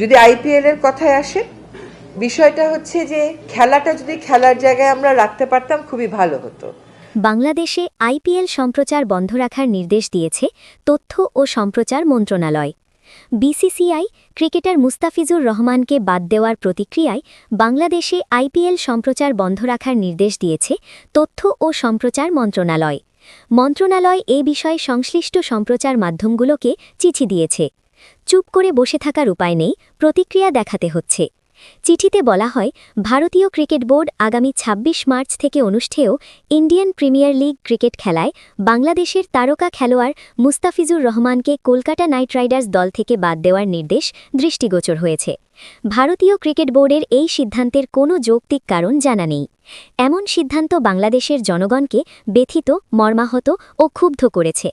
যদি আইপিএল এর কথায় আসে, বিষয়টা হচ্ছে যে খেলাটা যদি খেলার জায়গায় আমরা রাখতে পারতাম খুবই ভালো হতো। বাংলাদেশে আইপিএল সম্প্রচার বন্ধ রাখার নির্দেশ দিয়েছে তথ্য ও সম্প্রচার মন্ত্রণালয়। বিসিসিআই ক্রিকেটার মুস্তাফিজুর রহমানকে বাদ দেওয়ার প্রতিক্রিয়ায় বাংলাদেশে আইপিএল সম্প্রচার বন্ধ রাখার নির্দেশ দিয়েছে তথ্য ও সম্প্রচার মন্ত্রণালয়। মন্ত্রণালয় এ বিষয়ে সংশ্লিষ্ট সম্প্রচার মাধ্যমগুলোকে চিঠি দিয়েছে। চুপ করে বসে থাকার উপায় নেই, প্রতিক্রিয়া দেখাতে হচ্ছে। চিঠিতে বলা হয়, ভারতীয় ক্রিকেট বোর্ড আগামী ২৬ মার্চ থেকে অনুষ্ঠেয় ইন্ডিয়ান প্রিমিয়ার লিগ ক্রিকেট খেলায় বাংলাদেশের তারকা খেলোয়াড় মুস্তাফিজুর রহমানকে কলকাতা নাইট রাইডার্স দল থেকে বাদ দেওয়ার নির্দেশ দৃষ্টিগোচর হয়েছে। ভারতীয় ক্রিকেট বোর্ডের এই সিদ্ধান্তের কোনো যৌক্তিক কারণ জানা নেই। এমন সিদ্ধান্ত বাংলাদেশের জনগণকে ব্যথিত, মর্মাহত ও ক্ষুব্ধ করেছে।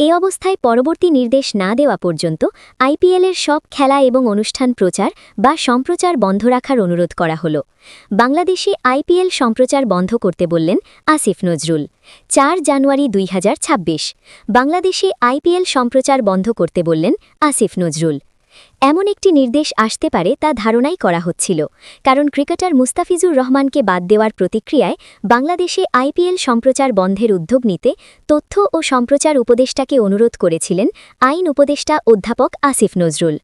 এ অবস্থায় পরবর্তী নির্দেশ না দেওয়া পর্যন্ত আইপিএলের সব খেলা এবং অনুষ্ঠান প্রচার বা সম্প্রচার বন্ধ রাখার অনুরোধ করা হল। বাংলাদেশে আইপিএল সম্প্রচার বন্ধ করতে বললেন আসিফ নজরুল। চার জানুয়ারি দুই হাজার ছাব্বিশ। বাংলাদেশে আইপিএল সম্প্রচার বন্ধ করতে বললেন আসিফ নজরুল। এমন একটি নির্দেশ আসতে পারে তা ধারণাই করা হচ্ছিল কারণ ক্রিকেটার মুস্তাফিজুর রহমানকে বাদ দেওয়ার প্রতিক্রিয়ায় বাংলাদেশে আইপিএল সম্প্রচার বন্ধের উদ্যোগ নিতে তথ্য ও সম্প্রচার উপদেষ্টাকে অনুরোধ করেছিলেন আইন উপদেষ্টা অধ্যাপক আসিফ নজরুল।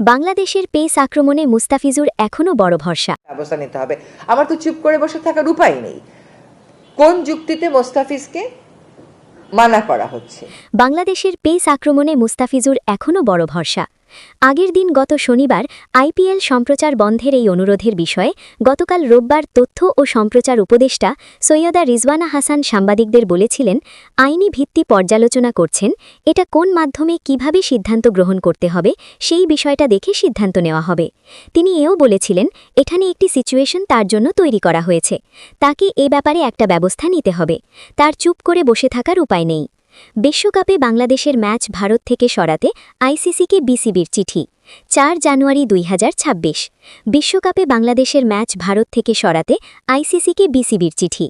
বাংলাদেশের পেস আক্রমণে মুস্তাফিজুর এখনও বড় ভরসা। ব্যবস্থা নিতে হবে। আমার তো চুপ করে বসে থাকার উপায় নেই। কোন যুক্তিতে মোস্তাফিজকে মানা করা হচ্ছে? বাংলাদেশের পেস আক্রমণে মুস্তাফিজুর এখনও বড় ভরসা। আগের দিন গত শনিবার আইপিএল সম্প্রচার বন্ধের এই অনুরোধের বিষয়ে গতকাল রোববার তথ্য ও সম্প্রচার উপদেষ্টা সৈয়দা রিজওয়ানা হাসান সাংবাদিকদের বলেছিলেন, আইনি ভিত্তি পর্যালোচনা করছেন, এটা কোন মাধ্যমে কীভাবে সিদ্ধান্ত গ্রহণ করতে হবে সেই বিষয়টা দেখে সিদ্ধান্ত নেওয়া হবে। তিনি এও বলেছিলেন, এখানে একটি সিচুয়েশন তার জন্য তৈরি করা হয়েছে, তাকে এ ব্যাপারে একটা ব্যবস্থা নিতে হবে, তার চুপ করে বসে থাকার উপায় নেই। বিশ্বকাপে বাংলাদেশের ম্যাচ ভারত থেকে সরাতে আইসিসিকে বিসিবির চিঠি, চার জানুয়ারি দুই বিশ্বকাপে বাংলাদেশের ম্যাচ ভারত থেকে সরাতে আইসিসিকে বিসিবির চিঠি।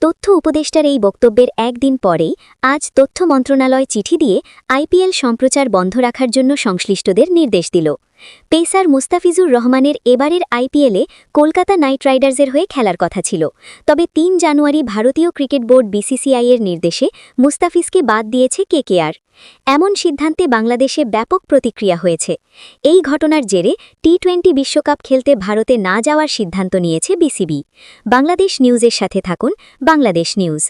তথ্য উপদেষ্টার এই বক্তব্যের একদিন পরেই আজ তথ্য মন্ত্রণালয় চিঠি দিয়ে আইপিএল সম্প্রচার বন্ধ রাখার জন্য সংশ্লিষ্টদের নির্দেশ দিল। পেসার মুস্তাফিজুর রহমানের এবারের আইপিএলে কলকাতা নাইট রাইডার্সের হয়ে খেলার কথা ছিল। তবে তিন জানুয়ারি ভারতীয় ক্রিকেট বোর্ড বিসিসিআইয়ের নির্দেশে মুস্তাফিজকে বাদ দিয়েছে কেকেআর। এমন সিদ্ধান্তে বাংলাদেশে ব্যাপক প্রতিক্রিয়া হয়েছে। এই ঘটনার জেরে টি টোয়েন্টি বিশ্বকাপ খেলতে ভারতে না যাওয়ার সিদ্ধান্ত নিয়েছে বিসিবি। বাংলাদেশ নিউজের সাথে থাকুন বাংলাদেশ নিউজ।